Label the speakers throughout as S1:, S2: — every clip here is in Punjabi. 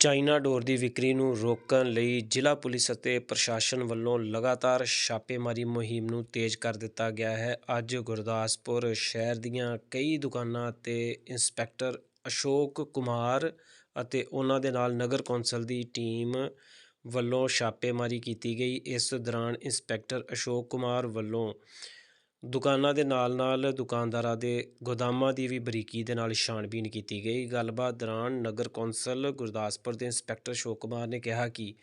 S1: ਚਾਈਨਾ ਡੋਰ ਦੀ ਵਿਕਰੀ ਨੂੰ ਰੋਕਣ ਲਈ ਜ਼ਿਲ੍ਹਾ ਪੁਲਿਸ ਅਤੇ ਪ੍ਰਸ਼ਾਸਨ ਵੱਲੋਂ ਲਗਾਤਾਰ ਛਾਪੇਮਾਰੀ ਮੁਹਿੰਮ ਨੂੰ ਤੇਜ਼ ਕਰ ਦਿੱਤਾ ਗਿਆ ਹੈ। ਅੱਜ ਗੁਰਦਾਸਪੁਰ ਸ਼ਹਿਰ ਦੀਆਂ ਕਈ ਦੁਕਾਨਾਂ 'ਤੇ ਇੰਸਪੈਕਟਰ ਅਸ਼ੋਕ ਕੁਮਾਰ ਅਤੇ ਉਹਨਾਂ ਦੇ ਨਾਲ ਨਗਰ ਕੌਂਸਲ ਦੀ ਟੀਮ ਵੱਲੋਂ ਛਾਪੇਮਾਰੀ ਕੀਤੀ ਗਈ। ਇਸ ਦੌਰਾਨ ਇੰਸਪੈਕਟਰ ਅਸ਼ੋਕ ਕੁਮਾਰ ਵੱਲੋਂ ਦੁਕਾਨਾਂ ਦੇ ਨਾਲ ਨਾਲ ਦੁਕਾਨਦਾਰਾਂ ਦੇ ਗੋਦਾਮਾਂ ਦੀ ਵੀ ਬਰੀਕੀ ਦੇ ਨਾਲ ਛਾਣਬੀਣ ਕੀਤੀ ਗਈ। ਗੱਲਬਾਤ ਦੌਰਾਨ ਨਗਰ ਕੌਂਸਲ ਗੁਰਦਾਸਪੁਰ ਦੇ ਇੰਸਪੈਕਟਰ ਅਸ਼ੋਕ ਕੁਮਾਰ ਨੇ ਕਿਹਾ ਕਿ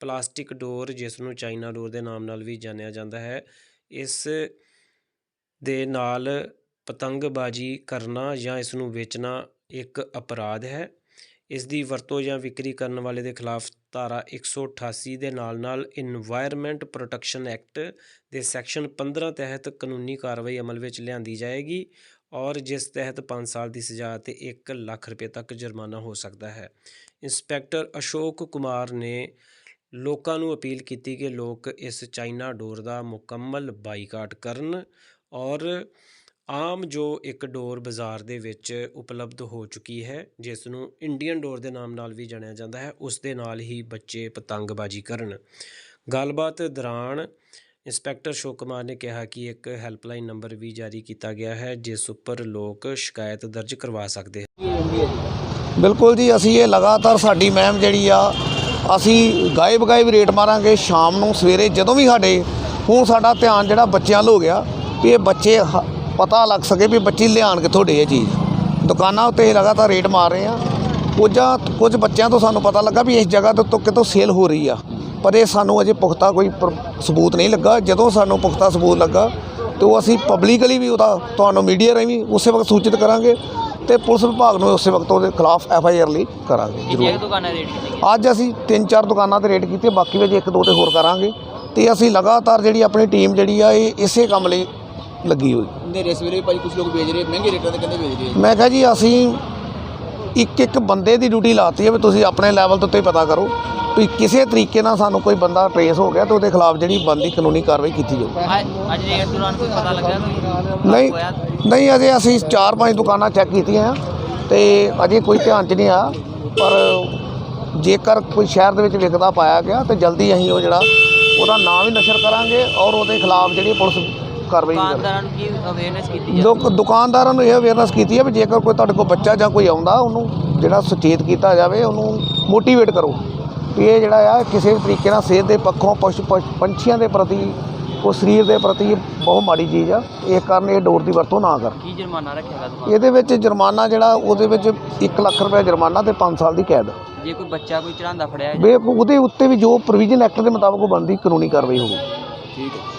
S1: ਪਲਾਸਟਿਕ ਡੋਰ, ਜਿਸ ਨੂੰ ਚਾਈਨਾ ਡੋਰ ਦੇ ਨਾਮ ਨਾਲ ਵੀ ਜਾਣਿਆ ਜਾਂਦਾ ਹੈ, ਇਸ ਦੇ ਨਾਲ ਪਤੰਗਬਾਜ਼ੀ ਕਰਨਾ ਜਾਂ ਇਸ ਨੂੰ ਵੇਚਣਾ ਇੱਕ ਅਪਰਾਧ ਹੈ। ਇਸ ਦੀ ਵਰਤੋਂ ਜਾਂ ਵਿਕਰੀ ਕਰਨ ਵਾਲੇ ਦੇ ਖਿਲਾਫ ਧਾਰਾ 188 ਦੇ ਨਾਲ ਨਾਲ ਇਨਵਾਇਰਨਮੈਂਟ ਪ੍ਰੋਟੈਕਸ਼ਨ ਐਕਟ ਦੇ ਸੈਕਸ਼ਨ 15 ਤਹਿਤ ਕਾਨੂੰਨੀ ਕਾਰਵਾਈ ਅਮਲ ਵਿੱਚ ਲਿਆਂਦੀ ਜਾਏਗੀ ਔਰ ਜਿਸ ਤਹਿਤ 5 ਸਾਲ ਦੀ ਸਜ਼ਾ ਅਤੇ 1 ਲੱਖ ਰੁਪਏ ਤੱਕ ਜੁਰਮਾਨਾ ਹੋ ਸਕਦਾ ਹੈ। ਇੰਸਪੈਕਟਰ ਅਸ਼ੋਕ ਕੁਮਾਰ ਨੇ ਲੋਕਾਂ ਨੂੰ ਅਪੀਲ ਕੀਤੀ ਕਿ ਲੋਕ ਇਸ ਚਾਈਨਾ ਡੋਰ ਦਾ ਮੁਕੰਮਲ ਬਾਈਕਾਟ ਕਰਨ ਔਰ ਆਮ ਜੋ ਇੱਕ ਡੋਰ ਬਾਜ਼ਾਰ ਦੇ ਵਿੱਚ ਉਪਲਬਧ ਹੋ ਚੁੱਕੀ ਹੈ ਜਿਸ ਨੂੰ ਇੰਡੀਅਨ ਡੋਰ ਦੇ ਨਾਮ ਨਾਲ ਵੀ ਜਾਣਿਆ ਜਾਂਦਾ ਹੈ ਉਸ ਦੇ ਨਾਲ ਹੀ ਬੱਚੇ ਪਤੰਗਬਾਜ਼ੀ ਕਰਨ। ਗੱਲਬਾਤ ਦੌਰਾਨ ਇੰਸਪੈਕਟਰ ਅਸ਼ੋਕ ਕੁਮਾਰ ਨੇ ਕਿਹਾ ਕਿ ਇੱਕ ਹੈਲਪਲਾਈਨ ਨੰਬਰ ਵੀ ਜਾਰੀ ਕੀਤਾ ਗਿਆ ਹੈ ਜਿਸ ਉੱਪਰ ਲੋਕ ਸ਼ਿਕਾਇਤ ਦਰਜ ਕਰਵਾ ਸਕਦੇ ਹਨ।
S2: ਬਿਲਕੁਲ ਜੀ ਅਸੀਂ ਇਹ ਲਗਾਤਾਰ ਸਾਡੀ ਮਹਿਮ ਜਿਹੜੀ ਆ ਅਸੀਂ ਗਾਇਬ ਗਾਇਬ ਰੇਟ ਮਾਰਾਂਗੇ ਸ਼ਾਮ ਨੂੰ ਸਵੇਰੇ ਜਦੋਂ ਵੀ ਸਾਡੇ ਹੁਣ ਸਾਡਾ ਧਿਆਨ ਜਿਹੜਾ ਬੱਚਿਆਂ 'ਲ ਹੋ ਗਿਆ ਵੀ ਇਹ ਬੱਚੇ ਹ- ਪਤਾ ਲੱਗ ਸਕੇ ਵੀ ਬੱਚੀ ਲਿਆਣ ਕਿੱਥੋਂ ਡੇ ਇਹ ਚੀਜ਼। ਦੁਕਾਨਾਂ ਉੱਤੇ ਲਗਾਤਾਰ ਰੇਟ ਮਾਰ ਰਹੇ ਆ। ਕੁਝਾਂ ਕੁਝ ਬੱਚਿਆਂ ਤੋਂ ਸਾਨੂੰ ਪਤਾ ਲੱਗਾ ਵੀ ਇਸ ਜਗ੍ਹਾ ਤੋਂ ਕਿਤੋਂ ਸੇਲ ਹੋ ਰਹੀ ਆ। ਪਰ ਇਹ ਸਾਨੂੰ ਅਜੇ ਪੁਖਤਾ ਕੋਈ ਸਬੂਤ ਨਹੀਂ ਲੱਗਾ। ਜਦੋਂ ਸਾਨੂੰ ਪੁਖਤਾ ਸਬੂਤ ਲੱਗਾ ਤੇ ਉਹ ਅਸੀਂ ਪਬਲਿਕਲੀ ਵੀ ਉਹਦਾ ਤੁਹਾਨੂੰ ਮੀਡੀਆ ਰਾਹੀਂ ਵੀ ਉਸੇ ਵਕਤ ਸੂਚਿਤ ਕਰਾਂਗੇ ਤੇ ਪੁਲਿਸ ਵਿਭਾਗ ਨੂੰ ਉਸੇ ਵਕਤ ਉਹਦੇ ਖਿਲਾਫ ਐਫ ਆਈ ਆਰ ਲਈ ਕਰਾਂਗੇ। ਜ਼ਰੂਰ
S3: ਰੇਟ
S2: ਅੱਜ ਅਸੀਂ ਤਿੰਨ ਚਾਰ ਦੁਕਾਨਾਂ ਤੇ ਰੇਡ ਕੀਤੇ ਬਾਕੀ ਵਿੱਚ ਇੱਕ ਦੋ ਤੇ ਹੋਰ ਕਰਾਂਗੇ। ਤੇ ਅਸੀਂ ਲਗਾਤਾਰ ਜਿਹੜੀ ਆਪਣੀ ਟੀਮ ਜਿਹੜੀ ਆ ਇਹ ਇਸੇ ਕੰਮ ਲਈ ਲੱਗੀ ਹੋਈ।
S4: ਹਨੇਰੇ ਸਵੇਰੇ ਭਾਈ ਕੁਝ ਲੋਕ ਵੇਚ ਰਹੇ ਮਹਿੰਗੇ ਰੇਟਾਂ ਤੇ ਕਹਿੰਦੇ ਵੇਚ ਰਹੇ।
S2: ਮੈਂ ਕਿਹਾ ਜੀ ਅਸੀਂ ਇੱਕ ਇੱਕ ਬੰਦੇ ਦੀ ਡਿਊਟੀ ਲਾਤੀ ਹੈ ਵੀ ਤੁਸੀਂ ਆਪਣੇ ਲੈਵਲ ਤੋਂ ਉੱਤੇ ਪਤਾ ਕਰੋ ਵੀ ਕਿਸੇ ਤਰੀਕੇ ਨਾਲ ਸਾਨੂੰ ਕੋਈ ਬੰਦਾ ਟਰੇਸ ਹੋ ਗਿਆ ਤੇ ਉਹਦੇ ਖਿਲਾਫ ਜਿਹੜੀ ਬੰਦੀ ਕਾਨੂੰਨੀ ਕਾਰਵਾਈ ਕੀਤੀ ਜਾਊ।
S3: ਅੱਜ- ਅੱਜ ਰੇਟ ਦੌਰਾਨ ਕੋਈ ਪਤਾ ਲੱਗਾ ਕੋਈ?
S2: ਨਹੀਂ? ਨਹੀਂ ਅਜੇ ਅਸੀਂ ਚਾਰ ਪੰਜ ਦੁਕਾਨਾਂ ਚੈੱਕ ਕੀਤੀਆਂ ਆ ਤੇ ਅਜੇ ਕੋਈ ਧਿਆਨ 'ਚ ਨਹੀਂ ਆ ਪਰ ਜੇਕਰ ਕੋਈ ਸ਼ਹਿਰ ਦੇ ਵਿੱਚ ਵਿਕਦਾ ਪਾਇਆ ਗਿਆ ਤੇ ਜਲਦੀ ਅਸੀਂ ਉਹ ਜਿਹੜਾ ਉਹਦਾ ਨਾਮ ਵੀ ਨਸ਼ਰ ਕਰਾਂਗੇ ਔਰ ਉਹਦੇ ਖਿਲਾਫ ਜਿਹੜੀ ਪੁਲਿਸ ਕਾਰਵਾਈ ਕਰੇ
S3: ਦੁਕਾਨਦਾਰਾਂ ਨੂੰ ਕੀ ਅਵੇਅਰਨੈਸ ਕੀਤੀ ਜਾਵੇ
S2: ਲੋਕ ਦੁਕਾਨਦਾਰਾਂ ਨੂੰ ਇਹ ਅਵੇਅਰਨੈਸ ਕੀਤੀ ਹੈ ਵੀ ਜੇਕਰ ਕੋਈ ਤੁਹਾਡੇ ਕੋਲ ਬੱਚਾ ਜਾਂ ਕੋਈ ਆਉਂਦਾ ਉਹਨੂੰ ਜਿਹੜਾ ਸੁਚੇਤ ਕੀਤਾ ਜਾਵੇ ਉਹਨੂੰ ਮੋਟੀਵੇਟ ਕਰੋ। ਵੀ ਇਹ ਜਿਹੜਾ ਆ ਕਿਸੇ ਵੀ ਤਰੀਕੇ ਨਾਲ ਸਿਹਤ ਦੇ ਪੱਖੋਂ ਪਸ਼ੂ ਪਸ਼- ਪੰਛੀਆਂ ਦੇ ਪ੍ਰਤੀ ਉਹ ਸਰੀਰ ਦੇ ਪ੍ਰਤੀ ਬਹੁਤ ਮਾੜੀ ਚੀਜ਼ ਆ। ਇਹ ਕਾਰਨ ਇਹ ਡੋਰ ਦੀ ਵਰਤੋਂ ਨਾ ਕਰਨ
S3: ਕੀ ਜੁਰਮਾਨਾ ਰੱਖਿਆਗਾ ਦੁਕਾਨ
S2: ਇਹਦੇ ਵਿੱਚ ਜੁਰਮਾਨਾ ਜਿਹੜਾ ਉਹਦੇ ਵਿੱਚ 1 ਲੱਖ ਰੁਪਏ ਜੁਰਮਾਨਾ ਤੇ 5 ਸਾਲ ਦੀ ਕੈਦ।
S3: ਜੇ ਕੋਈ ਬੱਚਾ ਕੋਈ ਚੜਾਉਂਦਾ ਫੜਿਆ
S2: ਵੇ ਉਹਦੇ ਉੱਤੇ ਵੀ ਜੋ ਪ੍ਰੋਵੀਜ਼ਨ ਐਕਟ ਦੇ ਮੁਤਾਬਕ ਉਹ ਬਣਦੀ ਕਾਨੂੰਨੀ ਕਾਰਵਾਈ ਹੋਊਗੀ।
S4: ਠੀਕ ਹੈ।